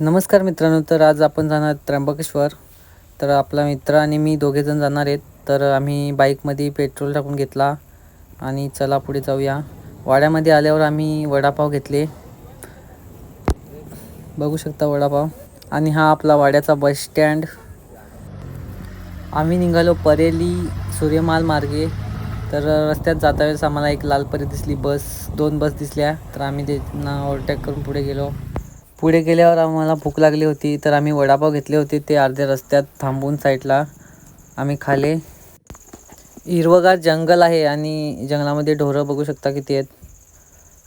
नमस्कार मित्रांनो तर आज आपण जाणार त्र्यंबकेश्वर. तर आपला मित्र आणि मी दोघेजण जाणार आहेत. तर आम्ही बाईकमध्ये पेट्रोल टाकून घेतला आणि चला पुढे जाऊया. वाड्यामध्ये आल्यावर आम्ही वडापाव घेतले. बघू शकता वडापाव. आणि हा आपला वाड्याचा बस स्टँड आम्ही निघालो परेली सूर्यमाल मार्गे. तर रस्त्यात जाता वेळेस आम्हाला एक लालपरी दिसली बस दोन बस दिसल्या. तर आम्ही त्यांना ओव्हरटेक करून पुढे गेलो. पुढे गेल्यावर आम्हाला भूक लागली होती तर आम्ही वडापाव घेतले होते. ते अर्ध्या रस्त्यात थांबून साईडला आम्ही खाले. हिरवगार जंगल आहे आणि जंगलामध्ये ढोरं बघू शकता किती आहेत.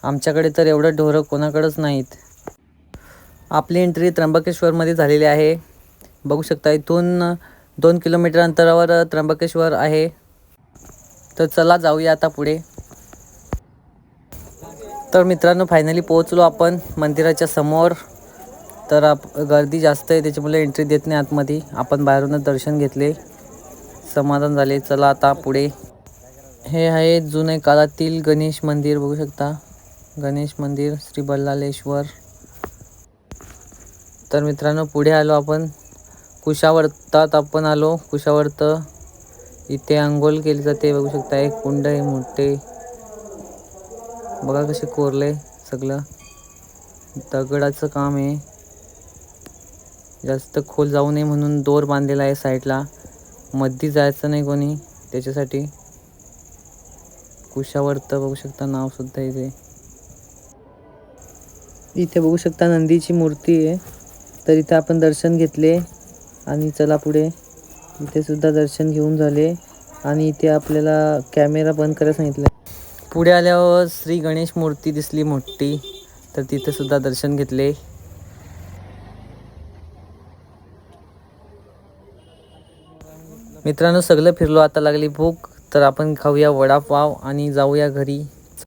आमच्याकडे तर एवढं ढोरं कोणाकडंच नाहीत. आपली एंट्री त्र्यंबकेश्वरमध्ये झालेली आहे. बघू शकता इथून दोन किलोमीटर अंतरावर त्र्यंबकेश्वर आहे. तर चला जाऊया आता पुढे. तर मित्रांनो फायनली पोहोचलो आपण मंदिराच्या समोर. तर आप गर्दी जास्त आहे त्याच्यामुळे एंट्री देत नाही आतमध्ये. आपण बाहेरूनच दर्शन घेतले. समाधान झाले. चला आता पुढे. हे आहे जुने काळातील गणेश मंदिर बघू शकता. गणेश मंदिर श्री बल्लालेश्वर तर मित्रांनो पुढे आलो आपण. कुशावर्तात आपण आलो. कुशावर्त इथे आंघोळ केली जाते. बघू शकता एक कुंड आहे मोठे. बघा कसे कोरले सगळं. दगडाचं काम आहे. जास्त खोल जाऊ नये म्हणून दोर बांधलेला आहे साईडला. मध्ये जायचं नाही कोणी त्याच्यासाठी. कुशावर्त बघू शकता नाव सुद्धा इथे. इथे बघू शकता नंदीची मूर्ती आहे. तर इथे आपण दर्शन घेतले आणि चला पुढे. इथे सुद्धा दर्शन घेऊन झाले. आणि इथे आपल्याला कॅमेरा बंद करायला सांगितलं पुढे आल्यावर श्री गणेश मूर्ती दिसली मोठी तर तिथे सुद्धा दर्शन घेतले. मित्रांनो सगळं फिरलो आता लागली भूक तर आपण खाऊया वडापाव आणि जाऊया घरी.